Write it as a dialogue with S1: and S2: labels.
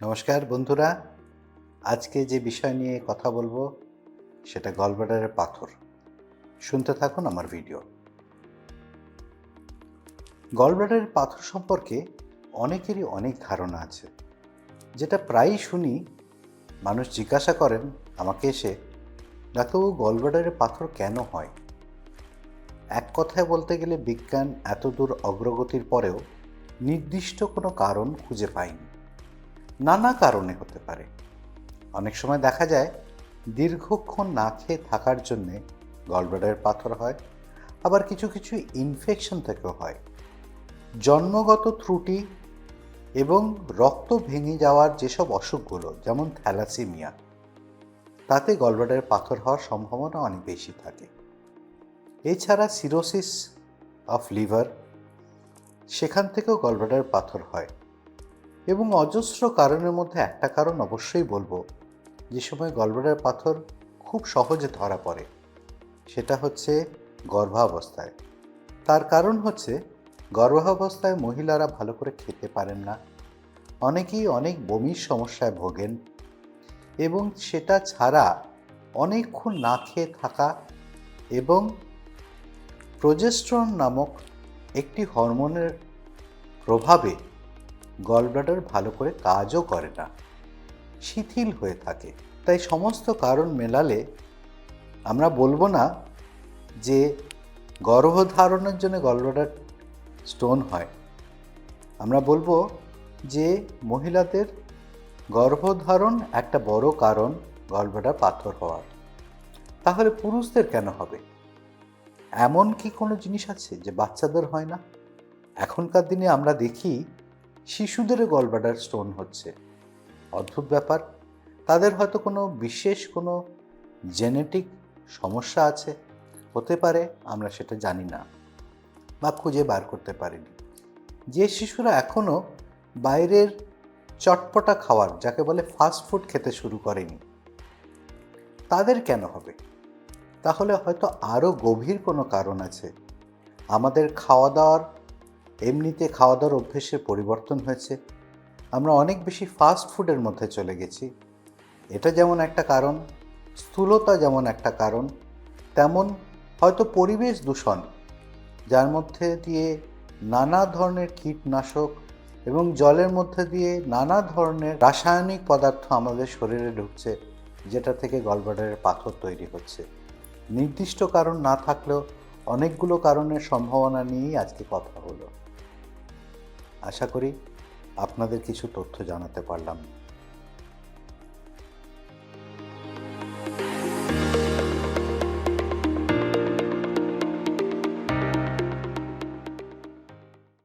S1: নমস্কার বন্ধুরা। আজকে যে বিষয় নিয়ে কথা বলব, সেটা গলব্লাডারের পাথর। শুনতে থাকুন আমার ভিডিও। গলব্লাডারের পাথর সম্পর্কে অনেকেরই অনেক ধারণা আছে। যেটা প্রায়ই শুনি, মানুষ জিজ্ঞাসা করেন, আমাকে এসে ডাক্তারবাবু গলব্লাডারের পাথর কেন হয়? এক কথায় বলতে গেলে বিজ্ঞান এতদূর অগ্রগতির পরেও নির্দিষ্ট কোনো কারণ খুঁজে পায়নি। নানা কারণে হতে পারে। অনেক সময় দেখা যায়, দীর্ঘক্ষণ না খেয়ে থাকার জন্যে গলব্লাডারের পাথর হয়, আবার কিছু কিছু ইনফেকশন থেকেও হয়। জন্মগত ত্রুটি এবং রক্ত ভেঙে যাওয়ার যেসব অসুখগুলো, যেমন থ্যালাসিমিয়া, তাতে গলব্লাডারের পাথর হওয়ার সম্ভাবনা অনেক বেশি থাকে। এছাড়া সিরোসিস অফ লিভার, সেখান থেকেও গলব্লাডারের পাথর হয়। এবং অজস্র কারণের মধ্যে একটা কারণ অবশ্যই বলব। যে সময় গলব্লাডার পাথর খুব সহজে ধরা পড়ে, সেটা হচ্ছে গর্ভাবস্থায়। তার কারণ হচ্ছে গর্ভাবস্থায় মহিলারা ভালো করে খেতে পারেন না। অনেকেই অনেক বমির সমস্যায় ভোগেন এবং সেটা ছাড়া অনেকক্ষণ না খেয়ে থাকা এবং প্রজেস্ট্রন নামক একটি হরমোনের প্রভাবে গলব্লাডার ভালো করে কাজও করে না। শিথিল হয়ে থাকে। তাই সমস্ত কারণ মেলালে আমরা বলব না যে গর্ভধারণের জন্য গলব্লাডার স্টোন হয়। আমরা বলব যে মহিলাদের গর্ভধারণ একটা বড় কারণ গলব্লাডার পাথর হওয়ার। তাহলে পুরুষদের কেন হবে? এমন কি কোনো জিনিস আছে যে বাচ্চাদের হয় না? এখনকার দিনে আমরা দেখি শিশুদেরও গলব্লাডার স্টোন হচ্ছে। অদ্ভুত ব্যাপার। তাদের হয়তো কোনো বিশেষ কোনো জেনেটিক সমস্যা আছে। হতে পারে, আমরা সেটা জানি না বা খুঁজে বার করতে পারিনি। যে শিশুরা এখনও বাইরের চটপটা খাওয়ার, যাকে বলে ফাস্ট ফুড খেতে শুরু করেনি, তাদের কেন হবে? তাহলে হয়তো আরও গভীর কোনো কারণ আছে। আমাদের খাওয়া দাওয়ার এমনিতে খাওয়া দাওয়ার অভ্যেসের পরিবর্তন হয়েছে। আমরা অনেক বেশি ফাস্ট ফুডের মধ্যে চলে গেছি। এটা যেমন একটা কারণ, স্থূলতা যেমন একটা কারণ, তেমন হয়তো পরিবেশ দূষণ, যার মধ্যে দিয়ে নানা ধরনের কীটনাশক এবং জলের মধ্যে দিয়ে নানা ধরনের রাসায়নিক পদার্থ আমাদের শরীরে ঢুকছে, যেটা থেকে গলব্লাডারের পাথর তৈরি হচ্ছে। নির্দিষ্ট কারণ না থাকলেও অনেকগুলো কারণের সম্ভাবনা নিয়েই আজকে কথা হলো। আশা করি আপনাদের কিছু তথ্য জানাতে পারলাম।